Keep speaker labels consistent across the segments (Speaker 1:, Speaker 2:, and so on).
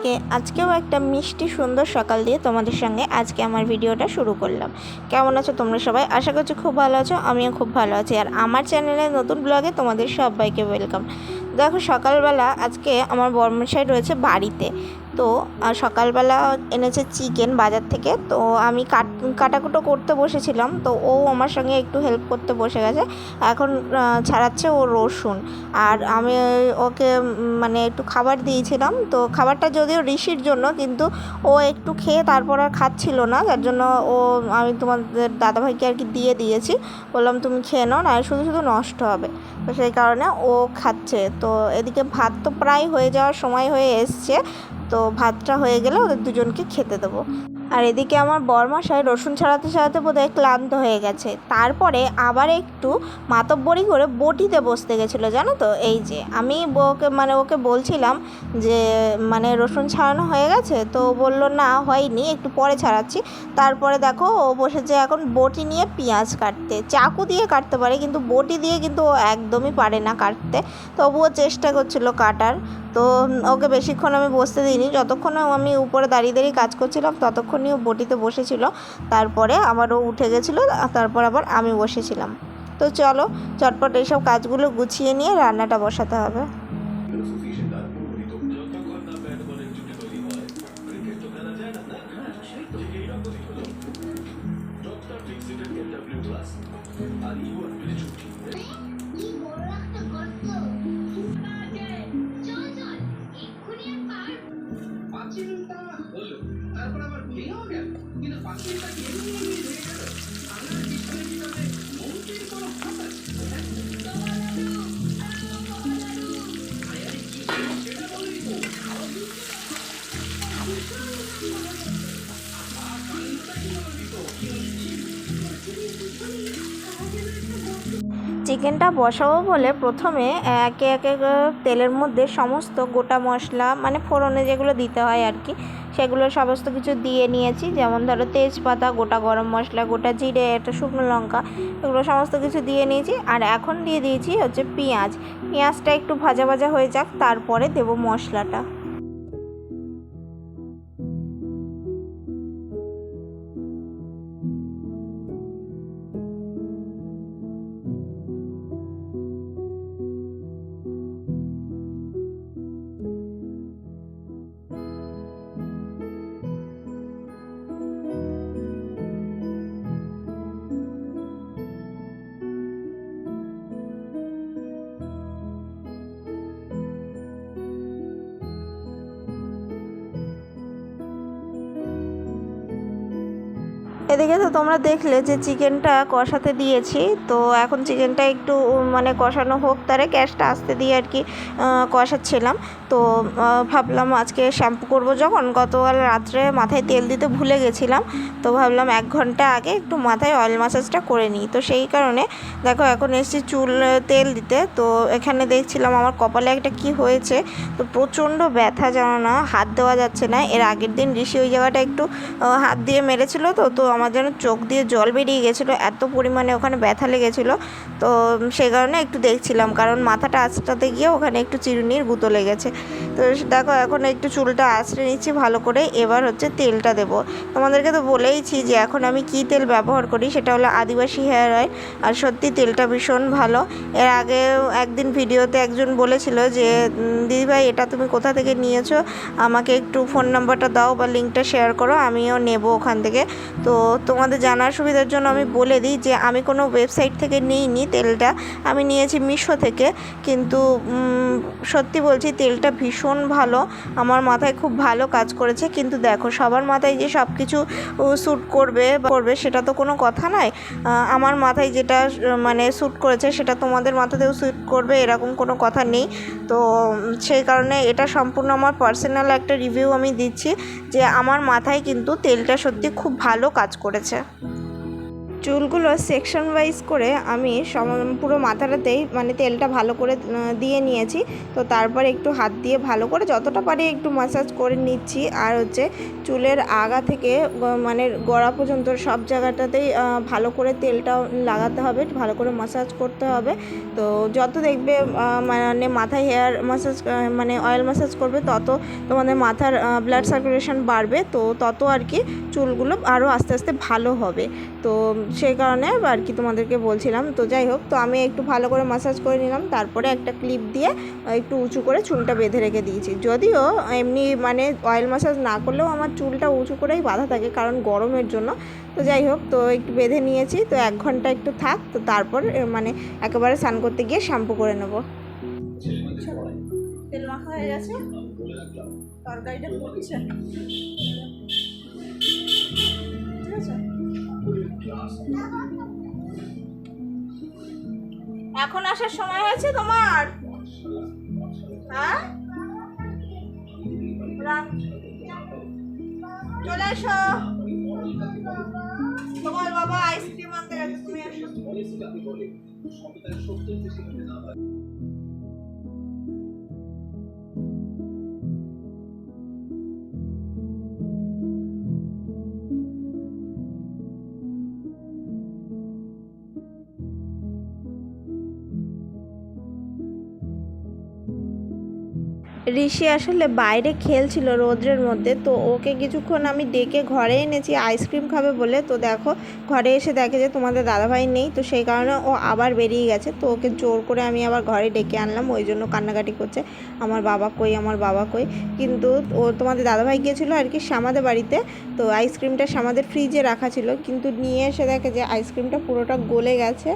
Speaker 1: সবাইকে আজকেও একটা মিষ্টি, সুন্দর সকাল দিয়ে তোমাদের সঙ্গে আজকে আমার ভিডিওটা শুরু করলাম। কেমন আছো তোমরা সবাই? আশা করছি খুব ভালো আছো, আমিও খুব ভালো আছি। আর আমার চ্যানেলে নতুন ব্লগে তোমাদের সবাইকে ওয়েলকাম দেখো সকালবেলা আজকে আমার বর্মশাই রয়েছে বাড়িতে। তো সকালবেলা এনেছে চিকেন বাজার থেকে। তো, আমি কাট, কাটাকুটো করতে বসেছিলাম। তো, ও আমার সঙ্গে একটু হেল্প করতে বসে গেছে। এখন ছাড়াচ্ছে ও রসুন। আর আমি ওকে মানে একটু খাবার দিয়েছিলাম। তো, খাবারটা যদিও ঋষির জন্য, কিন্তু ও একটু খেয়ে তারপর আর খাচ্ছিল না। যার জন্য ও, আমি তোমাদের দাদাভাইকে আর কি দিয়ে দিয়েছি। বললাম, তুমি খেয়ে নাও না শুধু শুধু নষ্ট হবে। তো সেই কারণে ও খাচ্ছে। তো, এদিকে ভাত তো প্রায় হয়ে যাওয়ার সময় হয়ে এসছে। তো ভাতটা হয়ে গেলে ওদের দুজনকে খেতে দেবো। আর এদিকে আমার বরমাসায় রসুন ছাড়াতে ছাড়াতে বোধহয় ক্লান্ত হয়ে গেছে। তারপরে আবার একটু মাতব্বরি করে বটিতে বসতে গেছিল, জানো তো? এই যে, আমি ওকে মানে ওকে বলছিলাম যে মানে রসুন ছাড়ানো হয়ে গেছে? তো বলল, না, হয়নি, একটু পরে ছাড়াচ্ছি। তারপরে দেখো, ও বসেছে এখন বটি নিয়ে পেঁয়াজ কাটতে। চাকু দিয়ে কাটতে পারে, কিন্তু বটি দিয়ে কিন্তু ও একদমই পারে না কাটতে। তবুও চেষ্টা করছিল কাটার। তো ওকে বেশিক্ষণ আমি বসতে দিইনি। যতক্ষণ আমি উপরে দাঁড়িয়ে দাঁড়িয়ে কাজ করছিলাম ততক্ষণই ও বটিতে বসেছিল। তারপরে আমারও উঠে গেছিল, তারপর আবার আমি বসেছিলাম। তো চলো, চটপট এইসব কাজগুলো গুছিয়ে নিয়ে রান্নাটা বসাতে হবে। চিকেনটা বসাবো বলে প্রথমে একে একে তেলের মধ্যে সমস্ত গোটা মশলা মানে ফোড়নে যেগুলো দিতে হয় আর কি, সেগুলো সমস্ত কিছু দিয়ে নিয়েছি। যেমন ধরো তেজপাতা, গোটা গরম মশলা, গোটা জিরে, একটা শুকনো লঙ্কা, এগুলো সমস্ত কিছু দিয়ে নিয়েছি। আর এখন দিয়ে দিয়েছি হচ্ছে পেঁয়াজ। পেঁয়াজটা একটু ভাজা ভাজা হয়ে যাক, তারপরে দেবো মশলাটা। এদিকে তো তোমরা দেখলে যে চিকেনটা কষাতে দিয়েছি, তো এখন চিকেনটা একটু মানে কষানো হোক তারে, গ্যাসটা আস্তে দিয়ে আর কি কষাচ্ছিলাম। তো ভাবলাম আজকে শ্যাম্পু করব যখন, গতকাল রাত্রে মাথায় তেল দিতে ভুলে গেছিলাম, তো ভাবলাম এক ঘণ্টা আগে একটু মাথায় অয়েল ম্যাসাজটা করে নিই। তো সেই কারণে, দেখো এখন এসেছি চুল তেল দিতে, তো এখানে দেখছিলাম আমার কপালে একটা কি হয়েছে, তো প্রচণ্ড ব্যথা জানো না, হাত দেওয়া যাচ্ছে না। এর আগের দিন ঋষি ওই জায়গাটা একটু হাত দিয়ে মেরেছিল তো তো আমার যেন চোখ দিয়ে জল বেরিয়ে গেছিল, এত পরিমাণে ওখানে ব্যথা লেগেছিলো। তো সেই কারণে একটু দেখছিলাম, কারণ মাথাটা আঁচড়াতে গিয়ে ওখানে একটু চিরুনির গুঁতো লেগেছে। তো দেখো, এখন একটু চুলটা আঁচড়ে নিচ্ছি ভালো করে, এবার হচ্ছে তেলটা দেবো। তোমাদেরকে তো বলেইছি যে এখন আমি কী তেল ব্যবহার করি, সেটা হলো আদিবাসী হেয়ার অয়েল। আর সত্যি তেলটা ভীষণ ভালো। এর আগে একদিন ভিডিওতে একজন বলেছিল যে দিদিভাই, এটা তুমি কোথা থেকে নিয়েছো? আমাকে একটু ফোন নাম্বারটা দাও বা লিঙ্কটা শেয়ার করো, আমিও নেব ওখান থেকে। তো তোমাদের জানার সুবিধার জন্য আমি বলে দিই যে আমি কোনো ওয়েবসাইট থেকে নিইনি তেলটা। আমি নিয়েছি মিশো থেকে। কিন্তু সত্যি বলছি তেলটা ভীষণ ভালো। আমার মাথায় খুব ভালো কাজ করেছে। কিন্তু দেখো, সবার মাথায় যে সব কিছু শ্যুট করবে করবে, সেটা তো কোনো কথা নয় আমার মাথায় যেটা মানে শ্যুট করেছে, সেটা তোমাদের মাথাতেও শ্যুট করবে, এরকম কোনো কথা নেই। তো, সেই কারণে এটা সম্পূর্ণ আমার পার্সোনাল একটা রিভিউ আমি দিচ্ছি যে আমার মাথায় কিন্তু তেলটা সত্যি খুব ভালো কাজ করেছে। চুলগুলো সেকশন ওয়াইজ করে আমি সম পুরো মাথাটাতেই মানে তেলটা ভালো করে দিয়ে নিয়েছি। তো তারপরে একটু হাত দিয়ে ভালো করে যতটা পারি একটু মাসাজ করে নিচ্ছি। আর হচ্ছে চুলের আগা থেকে মানে গড়া পর্যন্ত সব জায়গাটাতেই ভালো করে তেলটা লাগাতে হবে, ভালো করে মাসাজ করতে হবে। তো যত দেখবে মানে মাথায় হেয়ার মাসাজ মানে অয়েল মাসাজ করবে, তত তোমাদের মাথার ব্লাড সার্কুলেশন বাড়বে। তো তত আর কি চুলগুলো আরও আস্তে আস্তে ভালো হবে। তো সেই কারণে আর কি তোমাদেরকে বলছিলাম। তো যাই হোক, তো আমি একটু ভালো করে মাসাজ করে নিলাম, তারপরে একটা ক্লিপ দিয়ে একটু উঁচু করে চুলটা বেঁধে রেখে দিয়েছি। যদিও এমনি মানে অয়েল মাসাজ না করলেও আমার চুলটা উঁচু করেই বাঁধা থাকে, কারণ গরমের জন্য। তো যাই হোক, তো একটু বেঁধে নিয়েছি, তো এক ঘণ্টা একটু থাক, তো তারপর মানে একেবারে স্নান করতে গিয়ে শ্যাম্পু করে নেব। তেল মাখা হয়ে গেছে। তরকারিটা ফুটছে ঠিক আছে? এখন আসার সময় হয়েছে তোমার? হ্যাঁ? চলে এসো। তোমার বাবা আইসক্রিম আনতে গেছে, তুমি এসো। ঋষি আসলে বাইরে খেলছিল রোদ্রের মধ্যে, তো ওকে কিছুক্ষণ আমি ডেকে ঘরে এনেছি আইসক্রিম খাবে বলে। তো দেখো, ঘরে এসে দেখে যে তোমাদের দাদাভাই নেই, তো সেই কারণে ও আবার বেরিয়ে গেছে। তো ওকে জোর করে আমি আবার ঘরে ডেকে আনলাম, ওই জন্য কান্নাকাটি করছে। আমার বাবা কই, আমার বাবা কই? কিন্তু ও, তোমাদের দাদাভাই গিয়েছিল আর কি শ্যামাদের বাড়িতে, তো আইসক্রিমটা শ্যামাদের ফ্রিজে রাখা ছিল। কিন্তু নিয়ে এসে দেখে যে আইসক্রিমটা পুরোটা গলে গেছে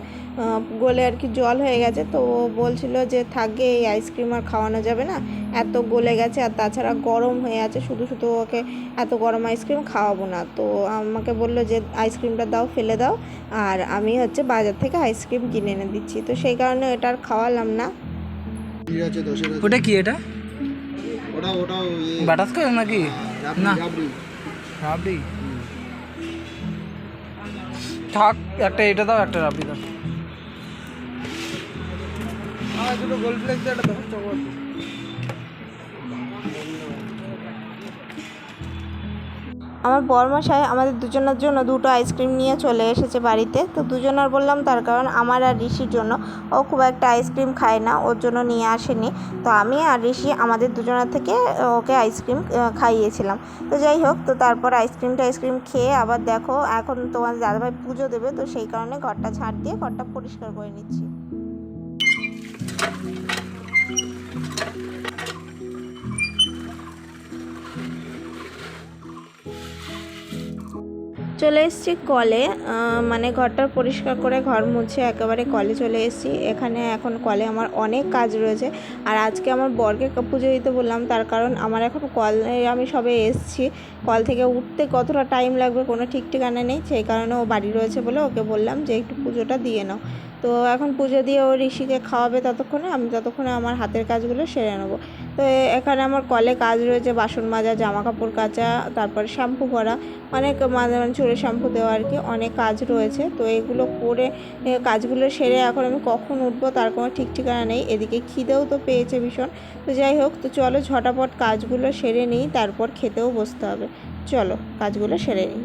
Speaker 1: গলে আর কি জল হয়ে গেছে। তো ও বলছিল যে থাকবে এই আইসক্রিম আর খাওয়ানো যাবে না। এত গলে গেছে আর তাছাড়া গরম হয়ে আছে শুধু শুধু ওকে এত গরম আইসক্রিম খাওয়াবো না। তো আমাকে বলল যে আইসক্রিমটা দাও ফেলে দাও। আর আমি হচ্ছে বাজার থেকে আইসক্রিম কিনে এনে দিচ্ছি। তো সেই কারণে এটা আর খাওয়ালাম না।
Speaker 2: ওটা কি এটা?
Speaker 3: ওটা ওটাও ইয়ে
Speaker 2: নাকি? না।
Speaker 3: রাবড়ি
Speaker 2: থাক একটা এটা দাও একটা রাবড়ি দাও। আর দুটো গোল প্লেট দিয়ে একটা চকোবার
Speaker 1: আমার বরমশাই আমাদের দুজনের জন্য দুটো আইসক্রিম নিয়ে চলে এসেছে বাড়িতে। তো দুজনের বললাম তার কারণ আমার আর ঋষির জন্য। ও খুব একটা আইসক্রিম খায় না, ওর জন্য নিয়ে আসেনি। তো আমি আর ঋষি আমাদের দুজনের থেকে ওকে আইসক্রিম খাইয়েছিলাম। তো যাই হোক, তো তারপর আইসক্রিম খেয়ে আবার দেখো, এখন তোমার দাদাভাই পুজো দেবে, তো সেই কারণে ঘরটা ঝাড় দিয়ে ঘরটা পরিষ্কার করে নিচ্ছি। চলে এসেছি কলে মানে ঘরটা পরিষ্কার করে ঘর মুছে একেবারে কলে চলে এসেছি। এখানে এখন কলে আমার অনেক কাজ রয়েছে। আর আজকে আমার বরকে পুজো দিতে বললাম, তার কারণ আমার এখন কলে আমি সবে এসেছি। কল থেকে উঠতে কতটা টাইম লাগবে কোনো ঠিক ঠিকানা নেই, সেই কারণে ও বাড়ি রয়েছে বলে ওকে বললাম যে একটু পুজোটা দিয়ে নাও। তো এখন পুজো দিয়ে ও ঋষিকে খাওয়াবে ততক্ষণে, আমি ততক্ষণে আমার হাতের কাজগুলো সেরে নেব। তো এখানে আমার কলে কাজ রয়েছে, বাসন মাজা জামা কাপড় কাচা, তারপরে শ্যাম্পু করা, অনেক মাঝে মাঝে চুলে শ্যাম্পু দেওয়া আর কি, অনেক কাজ রয়েছে। তো এগুলো করে কাজগুলো সেরে এখন আমি কখন উঠবো তার কোনো ঠিক ঠিকানা নেই। এদিকে খিদেও তো পেয়েছে ভীষণ। তো যাই হোক, তো চলো ঝটাপট কাজগুলো সেরে নিই, তারপর খেতেও বসতে হবে। চলো, কাজগুলো সেরে নিই।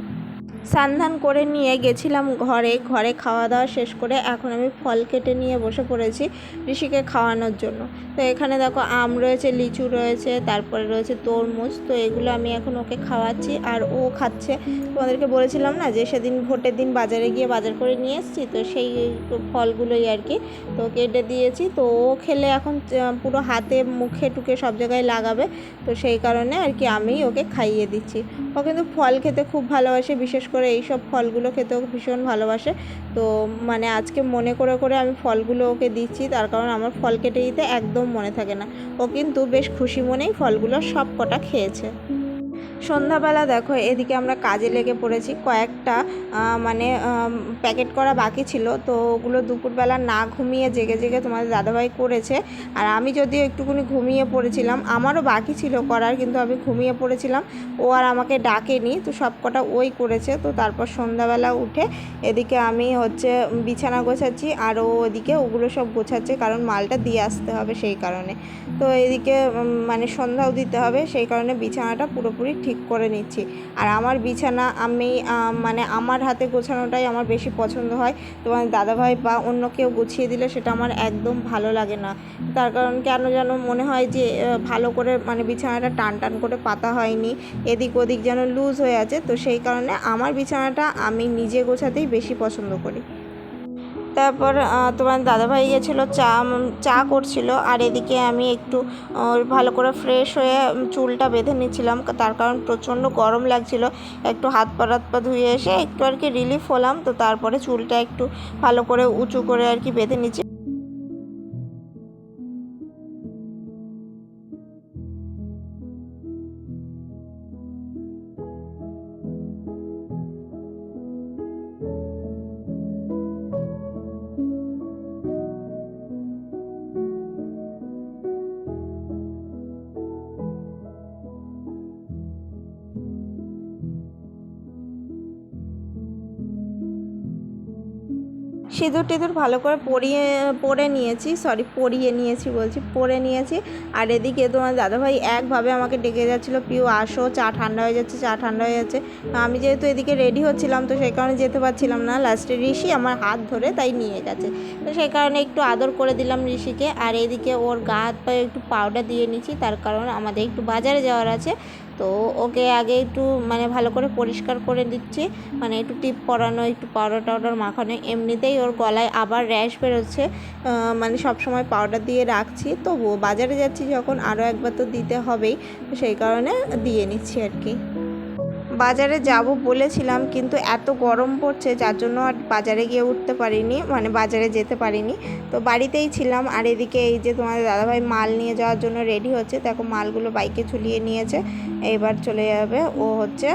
Speaker 1: স্নান করে নিয়ে গেছিলাম ঘরে। ঘরে খাওয়া দাওয়া শেষ করে এখন আমি ফল কেটে নিয়ে বসে পড়েছি ঋষিকে খাওয়ানোর জন্য। তো এখানে দেখো আম রয়েছে, লিচু রয়েছে, তারপরে রয়েছে তরমুজ। তো এগুলো আমি এখন ওকে খাওয়াচ্ছি আর ও খাচ্ছে। তোমাদেরকে বলেছিলাম না যে সেদিন ভোটের দিন বাজারে গিয়ে বাজার করে নিয়ে এসেছি, তো সেই ফলগুলোই আর কি তো কেটে দিয়েছি। তো ও খেলে এখন পুরো হাতে মুখে টুকে সব জায়গায় লাগাবে। তো সেই কারণে আর কি আমি ওকে খাইয়ে দিচ্ছি। ও কিন্তু ফল খেতে খুব ভালোবাসে, বিশেষ করে এই সব ফলগুলো খেতেও ভীষণ ভালোবাসে। তো মানে আজকে মনে করে করে আমি ফলগুলো ওকে দিচ্ছি, তার কারণ আমার ফল কেটে দিতে একদম মনে থাকে না। ও কিন্তু বেশ খুশি মনেই ফলগুলো সব কটা খেয়েছে। সন্ধ্যাবেলা দেখো, এদিকে আমরা কাজে লেগে পড়েছি। কয়েকটা মানে প্যাকেট করা বাকি ছিল, তো ওগুলো দুপুরবেলা না ঘুমিয়ে জেগে জেগে তোমাদের দাদাভাই করেছে। আর আমি যদিও একটুখানি ঘুমিয়ে পড়েছিলাম, আমারও বাকি ছিল করার, কিন্তু আমি ঘুমিয়ে পড়েছিলাম। ও আর আমাকে ডাকেনি, তো সব কটা ওই করেছে। তো তারপর সন্ধ্যাবেলা উঠে এদিকে আমি হচ্ছে বিছানা গোছাচ্ছি, আর ও ওদিকে ওগুলো সব গোছাচ্ছে, কারণ মালটা দিয়ে আসতে হবে সেই কারণে। তো এদিকে মানে সন্ধ্যাও দিতে হবে, সেই কারণে বিছানাটা পুরোপুরি ঠিক করে নিচ্ছি। আর আমার বিছানা আমি মানে আমার হাতে গোছানোটাই আমার বেশি পছন্দ হয়। তোমার দাদাভাই বা অন্য কেউ গুছিয়ে দিলে সেটা আমার একদম ভালো লাগে না। তার কারণ কেন যেন মনে হয় যে ভালো করে মানে বিছানাটা টান টান করে পাতা হয়নি, এদিক ওদিক যেন লুজ হয়ে আছে। তো সেই কারণে আমার বিছানাটা আমি নিজে গোছাতেই বেশি পছন্দ করি। তারপর তোমার দাদাভাই গেছিল, চা চা করছিল, আর এদিকে আমি একটু ভালো করে ফ্রেশ হয়ে চুলটা বেঁধে নিচ্ছিলাম তার কারণ প্রচণ্ড গরম লাগছিল, একটু হাত পা হাত পা ধুয়ে এসে একটু আর কি রিলিফ হলাম, তো তারপরে চুলটা একটু ভালো করে উঁচু করে আর কি বেঁধে নিচ্ছি। সিঁদুর টিঁদুর ভালো করে পরিয়ে, পরে নিয়েছি সরি পরিয়ে নিয়েছি বলছি, পরে নিয়েছি। আর এদিকে তোমার দাদাভাই একভাবে আমাকে ডেকে যাচ্ছিল, পিউ, আসো, চা ঠান্ডা হয়ে যাচ্ছে, চা ঠান্ডা হয়ে যাচ্ছে। আমি যেহেতু এদিকে রেডি হচ্ছিলাম, তো সেই কারণে যেতে পারছিলাম না। লাস্টে ঋষি আমার হাত ধরে তাই নিয়ে গেছে। তো সেই কারণে একটু আদর করে দিলাম ঋষিকে। আর এদিকে ওর গা হাত পায়ে একটু পাউডার দিয়ে নিচ্ছি, তার কারণ আমাদের একটু বাজারে যাওয়ার আছে। তো ওকে আগে একটু মানে ভালো করে পরিষ্কার করে দিচ্ছি। মানে একটু টিপ পরানো, একটু পাউডার টাউডার মাখানো, এমনিতেই ওর গলায় আবার র্যাশ বেরোচ্ছে। মানে সব সময় পাউডার দিয়ে রাখছি। তবুও বাজারে যাচ্ছি যখন আরও একবার তো দিতে হবেই সেই কারণে দিয়ে নিচ্ছি আর কি। বাজারে যাব বলেছিলাম, কিন্তু এত গরম পড়ছে, যার জন্য আর বাজারে গিয়ে উঠতে পারিনি মানে বাজারে যেতে পারিনি। তো বাড়িতেই ছিলাম, আর এদিকে এই যে তোমাদের দাদাভাই মাল নিয়ে যাওয়ার জন্য রেডি হচ্ছে, দেখো মালগুলো বাইকে ঝুলিয়ে নিয়েছে, এবার চলে যাবে, ও হচ্ছে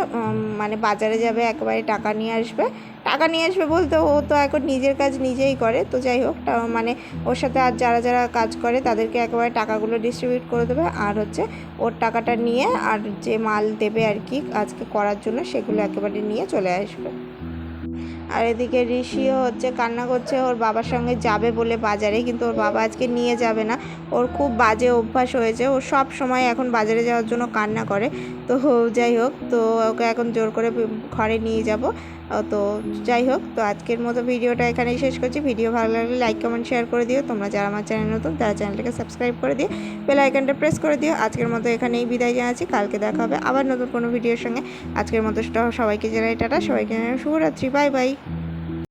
Speaker 1: মানে বাজারে যাবে, একেবারে টাকা নিয়ে আসবে টাকা নিয়ে আসবে বলতে ও তো এখন নিজের কাজ নিজেই করে। তো যাই হোক মানে ওর সাথে আর যারা যারা কাজ করে তাদেরকে একেবারে টাকাগুলো ডিস্ট্রিবিউট করে দেবে। আর হচ্ছে ওর টাকাটা নিয়ে আর যে মাল দেবে আর কি আজকে করার জন্য সেগুলো একেবারে নিয়ে চলে আসবে। আর এদিকে ঋষিও হচ্ছে কান্না করছে, ওর বাবার সঙ্গে যাবে বলে বাজারে, কিন্তু ওর বাবা আজকে নিয়ে যাবে না। ওর খুব বাজে অভ্যাস হয়েছে, ও সব সময় এখন বাজারে যাওয়ার জন্য কান্না করে। তো যাই হোক, তো ওকে এখন জোর করে ঘরে নিয়ে যাব। তো যাই হোক, তো আজকের মতো ভিডিওটা এখানেই শেষ করছি। ভিডিও ভালো লাগলে লাইক কমেন্ট শেয়ার করে দিও। তোমরা যারা আমার চ্যানেল নতুন, তারা চ্যানেলটাকে সাবস্ক্রাইব করে দিও। বেল আইকনটা প্রেস করে দিও। আজকের মতো এখানেই বিদায় জানাচ্ছি। কালকে দেখা হবে আবার নতুন কোনো ভিডিওর সঙ্গে। আজকের মতো সবাইকে জানাই টাটা। সবাইকে জানাই শুভরাত্রি। Bye bye